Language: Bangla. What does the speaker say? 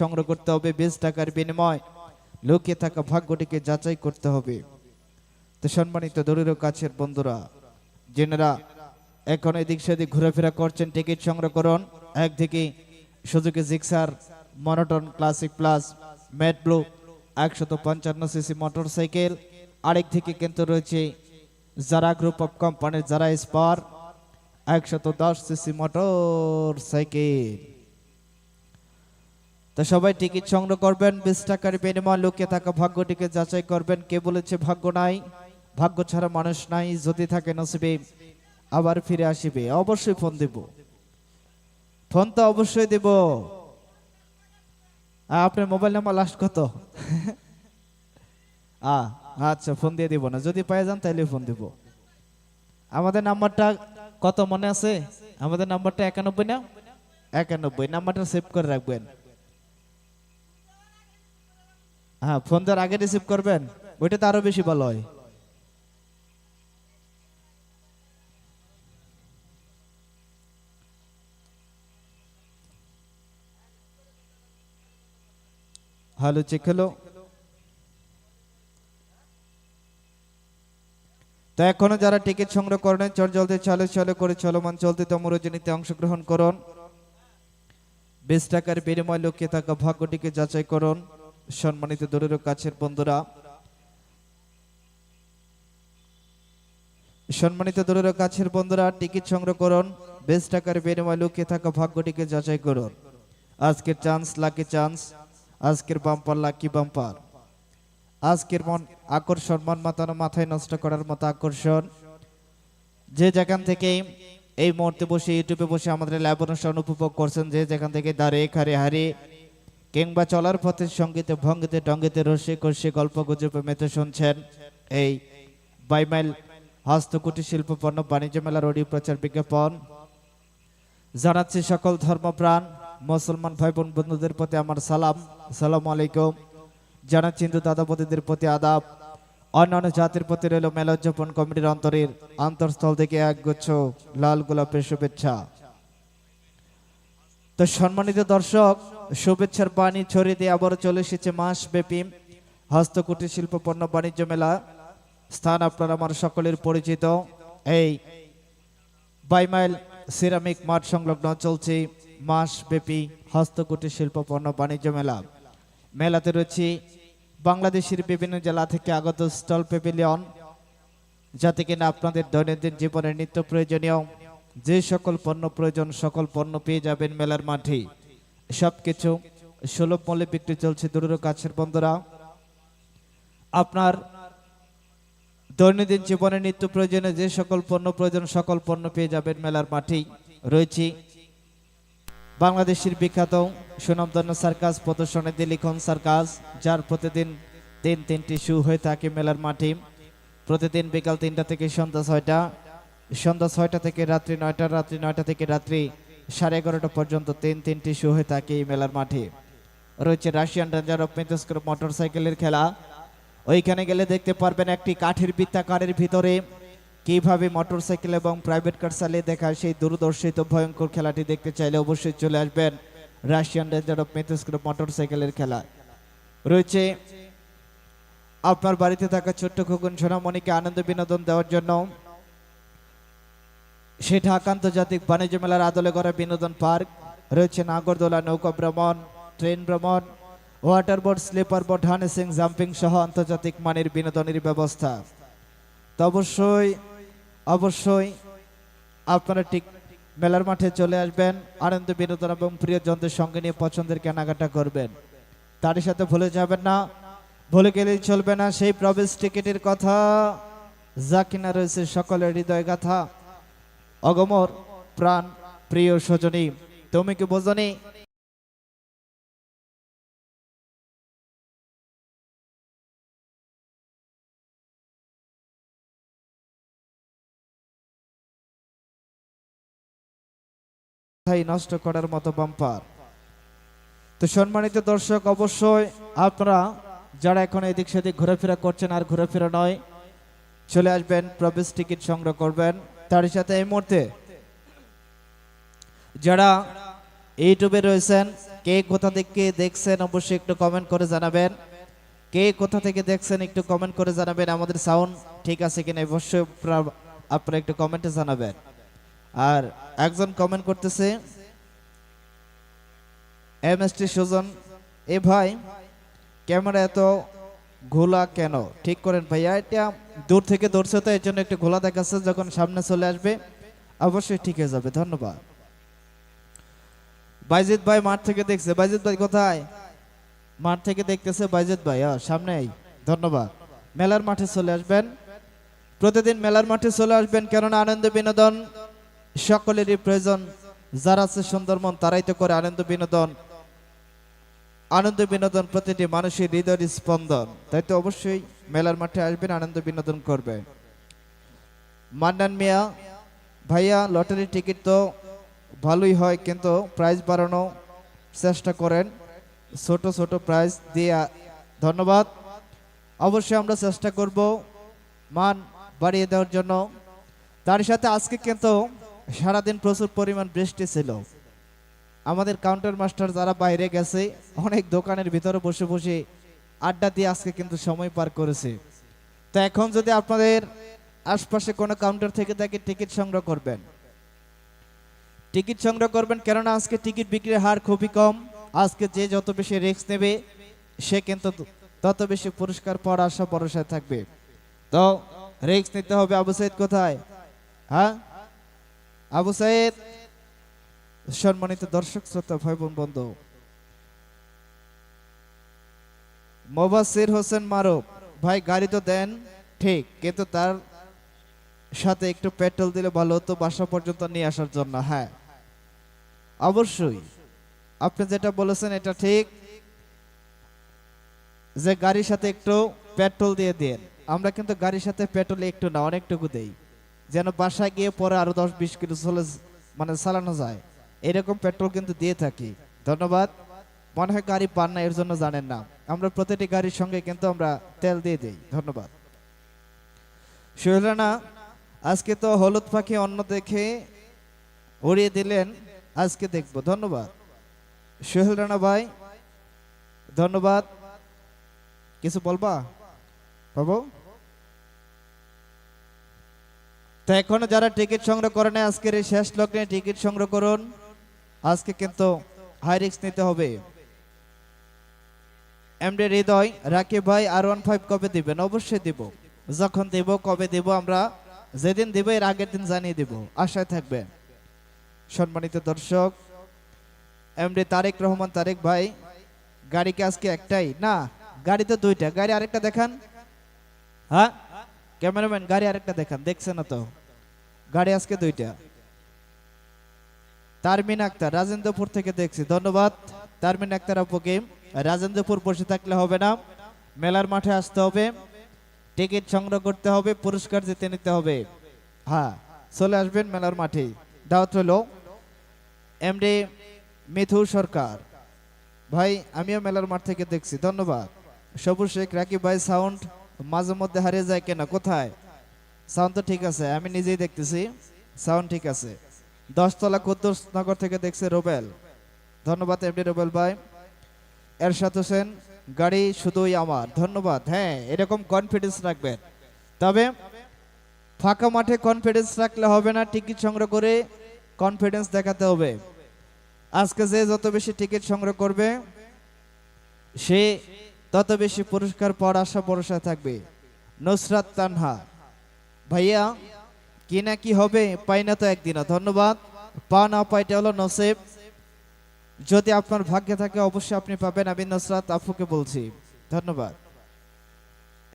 সংগ্রহ করতে হবে বিশ টাকার বিনিময়। লুকিয়ে থাকা ভাগ্যটিকে যাচাই করতে হবে। তো সম্মানিত দরিদ্র কাছের বন্ধুরা যেনারা এখন এদিক সেদিক ঘোরাফেরা করছেন, টিকিট সংগ্রহ করুন। একদিকে Suzuki Gixxer, monotone classic plus matte blue একশত পঞ্চান্ন সিসি মোটর সাইকেল আরেক থেকে কিন্তু রয়েছে যারা গ্রুপ অফ কোম্পানির যারা স্পার, একশত দশ সিসি মোটর সাইকেল তো সবাই টিকিট সংগ্রহ করবেন, বিশ টাকার বিনিময় লুকিয়ে থাকা ভাগ্যটিকে যাচাই করবেন। কে বলেছে ভাগ্য নাই? ভাগ্য ছাড়া মানুষ নাই, যদি থাকে নসিবে, আবার ফিরে আসিবে। অবশ্যই ফোন দেব। ফোন তো অবশ্যই দেব। আপনার মোবাইল নাম্বার লাস্ট কত? আচ্ছা ফোন দিয়ে দিব না। যদি পাই যান তাহলে ফোন দিব। আমাদের নাম্বারটা কত মনে আছে? আমাদের নাম্বারটা একানব্বই না? একানব্বই। নাম্বারটা সেভ করে রাখবেন। হ্যাঁ ফোন দেওয়ার আগে রিসিভ করবেন। ওইটা তো আরও বেশি ভালো হয়। হ্যালো চেক হলো। তো এখনও যারা টিকিট সংগ্রহ করেন চল জলদি, চলে চলে করে চলমান, চলতে তমরজনীতে অংশগ্রহণ করুন। বিশ টাকার বিনিময় লুকিয়ে থাকা ভাগ্যটিকে যাচাই করুন। সম্মানিত দূরের কাছের বন্ধুরা, সম্মানিত দূরের কাছের বন্ধুরা, টিকিট সংগ্রহ করুন, বিশ টাকার বিনিময় লুকিয়ে থাকা ভাগ্যটিকে যাচাই করুন। আজকের চান্স লাকি চান্স আজকের বাম্পার লাকি বাম্পার আজকের মন আকর্ষণ, মন মাতানো, মাথায় নষ্ট করার মতো আকর্ষণ। যে যেখান থেকে এই মুহূর্তে বসে ইউটিউবে বসে আমাদের লাইভ অনুষ্ঠান উপভোগ করছেন, যে যেখান থেকে দাঁড়িয়ে খারে হারিয়ে কিংবা চলার পথে সঙ্গীতে ভঙ্গিতে টঙ্গিতে রসে কষে গল্প গুজবে মেতে শুনছেন এই বাইমাইল হস্তকুটির শিল্প পণ্য, বাণিজ্য মেলার অডিও প্রচার বিজ্ঞাপন। জানাচ্ছি সকল ধর্মপ্রাণ, মুসলমান ভাই বোন বন্ধুদের প্রতি আমার সালাম সালাম আলাইকুম। জানাচ্ছি হিন্দু দাদাপতিদের প্রতি আদাব। অন্যান্য জাতির প্রতি রইল মেলা উদযাপন কমিটির অন্তরের আন্তঃস্থল থেকে একগুচ্ছ লাল গোলাপের শুভেচ্ছা। তো সম্মানিত দর্শক শুভেচ্ছার বাণী ছড়িয়ে দিয়ে আবারও চলে এসেছে মাস ব্যাপী হস্তকুটির শিল্প পণ্য বাণিজ্য মেলা। স্থান আপনার আমার সকলের পরিচিত। এই বাইমাইল সিরামিক মাঠ সংলগ্ন চলছে মাস ব্যাপী হস্তকুটির শিল্প পণ্য বাণিজ্য মেলা। মেলাতে রয়েছে বাংলাদেশের বিভিন্ন জেলা থেকে আগত স্টল পেভিলিয়ন যাতে কিনা আপনাদের দৈনন্দিন জীবনের নিত্য প্রয়োজনীয় যে সকল পণ্য প্রয়োজন, সকল পণ্য পেয়ে যাবেন মেলার মাঠে। সবকিছু সুলভ মূল্যে বিক্রি চলছে। দূরের কাছের বন্ধুরা, আপনার দৈনন্দিন জীবনে নিত্য প্রয়োজনে যে সকল পণ্য প্রয়োজন, সকল পণ্য পেয়ে যাবেন মেলার মাঠেই। রয়েছে বাংলাদেশের বিখ্যাত সুনামধন্য সার্কাস, প্রদর্শনী দিলিখন সার্কাস, যার প্রতিদিন তিন তিনটি শু হয়ে থাকে মেলার মাঠে। প্রতিদিন বিকাল তিনটা থেকে সন্ধ্যা ছয়টা সন্ধ্যা ছয়টা থেকে রাত্রি নয়টা রাত্রি নয়টা থেকে রাত্রি সাড়ে এগারোটা পর্যন্ত তিন তিনটি শু হয়ে থাকে এই মেলার মাঠে। রয়েছে রাশিয়ান রেঞ্জার অফ মিথস্কোর মোটর সাইকেলের খেলা। ওইখানে গেলে দেখতে পারবেন একটি কাঠের বৃত্তাকারের ভিতরে কীভাবে মোটরসাইকেল এবং প্রাইভেট কার চালিয়ে দেখা সেই দূরদর্শিত ভয়ঙ্কর খেলাটি দেখতে চাইলে অবশ্যই চলে আসবেন রাশিয়ান রেঞ্জার অফ মেথস্কোর মোটরসাইকেলের খেলা রয়েছে আপনার বাড়িতে থাকা ছোট্ট খোকন সোনামণিকে আনন্দ বিনোদন দেওয়ার জন্য ঢাকা আন্তর্জাতিক বাণিজ্য মেলার আদলে করা বিনোদন পার্ক। রয়েছে নাগরদোলা, নৌকা ভ্রমণ, ট্রেন ভ্রমণ water board slipper board harnessing jumping সহ আন্তর্জাতিক মানের বিনোদনের ব্যবস্থা। তো অবশ্যই অবশ্যই আপনারা ঠিক মেলার মাঠে চলে আসবেন, আনন্দ, বিনোদন এবং প্রিয় প্রিয়জনদের সঙ্গে নিয়ে পছন্দের কেনাকাটা করবেন। তারই সাথে ভুলে যাবেন না, ভুলে গেলেই চলবে না। সেই প্রবেশ টিকিটের কথা, যা কিনা রয়েছে সকলের হৃদয় গাথা অগমর, প্রাণ, প্রিয় সজনী, তুমি কি বোঝনি? নষ্ট করার মতো বাম্পার। তো সম্মানিত দর্শক, অবশ্যই আপনারা যারা এখন এদিক সেদিক ঘোরাফেরা করছেন আর ঘোরাফেরা নয়, চলে আসবেন প্রবেশ টিকিট সংগ্রহ করবেন। তার সাথে এই মুহূর্তে যারা ইউটিউবে রয়েছেন, কে কোথা থেকে দেখছেন অবশ্যই একটু কমেন্ট করে জানাবেন। কে কোথা থেকে দেখছেন একটু কমেন্ট করে জানাবেন, আমাদের সাউন্ড ঠিক আছে কিনা অবশ্যই আপনারা- একটু কমেন্টে জানাবেন। আর একজন কমেন্ট করতেছে, এম এস টি সুজন, এ ভাই ক্যামেরা এত ঘোলা কেন? ঠিক করেন ভাইয়া, এটা দূর থেকে ধরছে তো, এর জন্য একটু ঘোলা দেখাচ্ছে, যখন সামনে চলে আসবে, অবশ্যই ঠিক হয়ে যাবে, ধন্যবাদ। বাইজিৎ ভাই মাঠ থেকে দেখছে বাইজিৎ ভাই কোথায়? মাঠ থেকে দেখতেছে বাইজিৎ ভাই সামনেই, ধন্যবাদ। মেলার মাঠে চলে আসবেন, প্রতিদিন মেলার মাঠে চলে আসবেন, কেননা আনন্দ বিনোদন সকলেরই প্রয়োজন, যারা আছে সুন্দরমন তারাই তো করে আনন্দ বিনোদন। আনন্দ বিনোদন প্রতিটি মানুষের হৃদয়ের স্পন্দন। তাই তো অবশ্যই মেলার মাঠে আসবেন, আনন্দ বিনোদন করবে। মান্নান মিয়া, ভাইয়া, লটারি টিকিট তো ভালোই হয়, কিন্তু প্রাইস বাড়ানো চেষ্টা করেন। ছোট ছোট প্রাইজ দিয়ে ধন্যবাদ। অবশ্যই আমরা চেষ্টা করব মান বাড়িয়ে দেওয়ার জন্য। তার সাথে আজকে কিন্তু সারাদিন প্রচুর পরিমাণ বৃষ্টি ছিল। আমাদের কাউন্টার মাস্টার যারা বাইরে গেছে, অনেক দোকানের ভিতরে বসে বসে আড্ডা দিয়ে আজকে কিন্তু সময় পার করেছে। তো এখন যদি আপনাদের আশপাশে কোনো কাউন্টার থেকে থাকে টিকিট সংগ্রহ করবেন। টিকিট সংগ্রহ করবেন কেননা আজকে টিকিট বিক্রির হার খুবই কম। আজকে যে যত বেশি রিস্ক নেবে, সে কিন্তু তত বেশি পুরস্কার পাওয়ার আশা ভরসায় থাকবে। তো রিস্ক নিতে হবে আবু সাইদ কোথায়? হ্যাঁ? আবু সাইদ সম্মানিত দর্শক, শ্রোতা ভাই বোন বন্ধু। মোবাসির হোসেন মারুফ, ভাই, গাড়ি তো দেন, ঠিক, কিন্তু তার সাথে একটু পেট্রোল দিলে ভালো হতো, বাসা পর্যন্ত নিয়ে আসার জন্য হ্যাঁ। অবশ্যই, আপনি যেটা বলেছেন এটা ঠিক, যে গাড়ির সাথে একটু পেট্রোল দিয়ে দেন। আমরা কিন্তু গাড়ির সাথে পেট্রোল একটু না, অনেকটুকু দেই। যেন বাসায় গিয়ে পরে আরও দশ বিশ কিলো চলে মানে চালানো যায়। এরকম পেট্রোল কিন্তু দিয়ে থাকি। ধন্যবাদ। মনে হয় গাড়ি পান না, এর জন্য জানেন না। আমরা প্রতিটি গাড়ির সঙ্গে কিন্তু আমরা তেল দিয়ে দিই। ধন্যবাদ। রানা আজকে তো হলুদ পাখি অন্য দেখে উড়িয়ে দিলেন। আজকে দেখব। ধন্যবাদ। সোহেল রানা ভাই, ধন্যবাদ। কিছু বলবা? বাবু? তো এখনও যারা টিকিট সংগ্রহ করেন আজকের এই শেষ লগ্নে টিকিট সংগ্রহ করুন। আজকে কিন্তু হাই রিস্ক নিতে হবে। এমডি হৃদয়, রাকিব ভাই আর ওয়ান ফাইভ কবে দিবেন? অবশ্যই দিব। যখন দেব, কবে দেব আমরা? যেদিন দেব, এর আগের দিন জানিয়ে দেব। আশায় থাকবেন। সম্মানিত দর্শক এমডি তারেক রহমান, তারেক ভাই, গাড়ি কি আজকে একটাই? না, গাড়ি তো দুইটা। গাড়ি আরেকটা দেখান। হ্যাঁ? ক্যামেরাম্যান, গাড়ি আরেকটা দেখান। দেখছে না তো? গাড়ি আজকে দুইটা। তারমিন আক্তার, রাজেন্দ্রপুর থেকে দেখছি। ধন্যবাদ। তারমিন আক্তার আপুকে রাজেন্দ্রপুর বসে থাকলে হবে না। মেলার মাঠে আসতে হবে। টিকিট সংগ্রহ করতে হবে, পুরস্কার জিতে নিতে হবে। হ্যাঁ চলে আসবেন মেলার মাঠে। দাওয়াত হলো এমডি মিথু সরকার। ভাই, আমিও মেলার মাঠ থেকে দেখছি। ধন্যবাদ। সবুজ শেখ, রাকিব ভাই সাউন্ড মাঝে মধ্যে হারিয়ে যায় কেন, কোথায়? সাউন্ড তো ঠিক আছে, আমি নিজেই দেখতেছি। সাউন্ড ঠিক আছে। দশতলা কুদ্দুস নগর থেকে দেখছে রোবেল। ধন্যবাদ এমডি রোবেল ভাই। এরশাদ হোসেন, গাড়ি শুধুই আমার। ধন্যবাদ। হ্যাঁ এরকম কনফিডেন্স রাখবেন। তবে ফাঁকা মাঠে কনফিডেন্স রাখলে হবে না টিকিট সংগ্রহ করে কনফিডেন্স দেখাতে হবে। আজকে যে যত বেশি টিকিট সংগ্রহ করবে, সে তত বেশি পুরস্কার পাওয়ার আশা ভরসা থাকবে। নুসরাত তানহা। ভাইয়া কি না কি হবে, পাই না তো একদিনও। ধন্যবাদ। পা না পাইটা হলো নসেব। যদি আপনার ভাগ্যে থাকে, অবশ্যই আপনি পাবেন। আমি নসরাত আফুকে বলছি। ধন্যবাদ।